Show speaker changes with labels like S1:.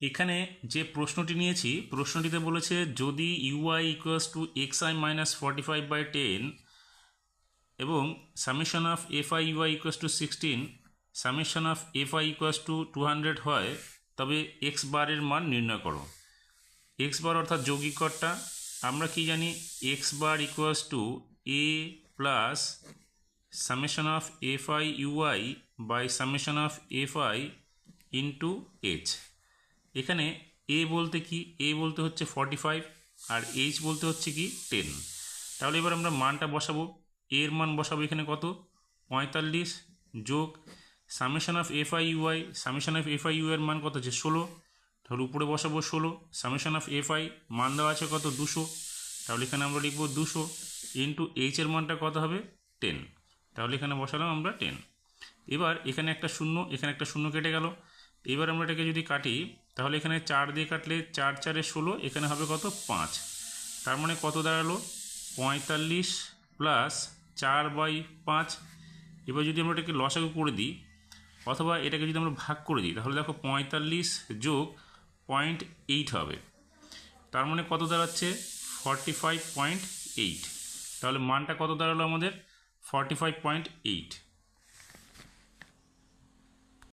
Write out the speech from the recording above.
S1: এখানে যে প্রশ্নটি নিয়েছি, প্রশ্নটিতে বলেছে, যদি UI equals to X I minus forty five by ten এবং summation of F I UI equals to sixteen summation of F I equals to two hundred হয়, তবে এক্স বারের মান নির্ণয় করো। এক্স বার অর্থাৎ যৌগিকরটা আমরা কি জানি? X bar equals to A plus summation of F I UI by summation of F I into H এখানে এ বলতে কি? এ বলতে হচ্ছে ফর্টি ফাইভ আর এইচ বলতে হচ্ছে কি? টেন তাহলে এবার আমরা মানটা বসাবো। এর মান বসাবো এখানে কত? পঁয়তাল্লিশ যোগ summation of F I UI summation of F I U এর মান কত হচ্ছে? ষোলো। তাহলে উপরে বসাবো ষোলো। সামেশন অফ এফ আই মান দেওয়া আছে কত? দুশো। তাহলে এখানে আমরা লিখব দুশো ইন্টু এইচ এর মানটা কত হবে? টেন তাহলে এখানে বসালাম আমরা টেন এবার এখানে একটা শূন্য, এখানে একটা শূন্য কেটে গেল। এবার আমরা এটাকে যদি কাটি তাহলে এখানে চার দিয়ে কাটলে চার চারে ষোলো, এখানে হবে কত? পাঁচ। তার মানে কত দাঁড়াল? পঁয়তাল্লিশ প্লাস চার বাই পাঁচ। এবার যদি আমরা এটাকে লসাগু করে দিই, অথবা এটাকে যদি আমরা ভাগ করে দিই, তাহলে দেখো পঁয়তাল্লিশ যোগ পয়েন্ট এইট হবে। তার মানে কত দাঁড়াচ্ছে? ফর্টি ফাইভ পয়েন্ট এইট তাহলে মানটা কত দাঁড়াল আমাদের? Forty five point eight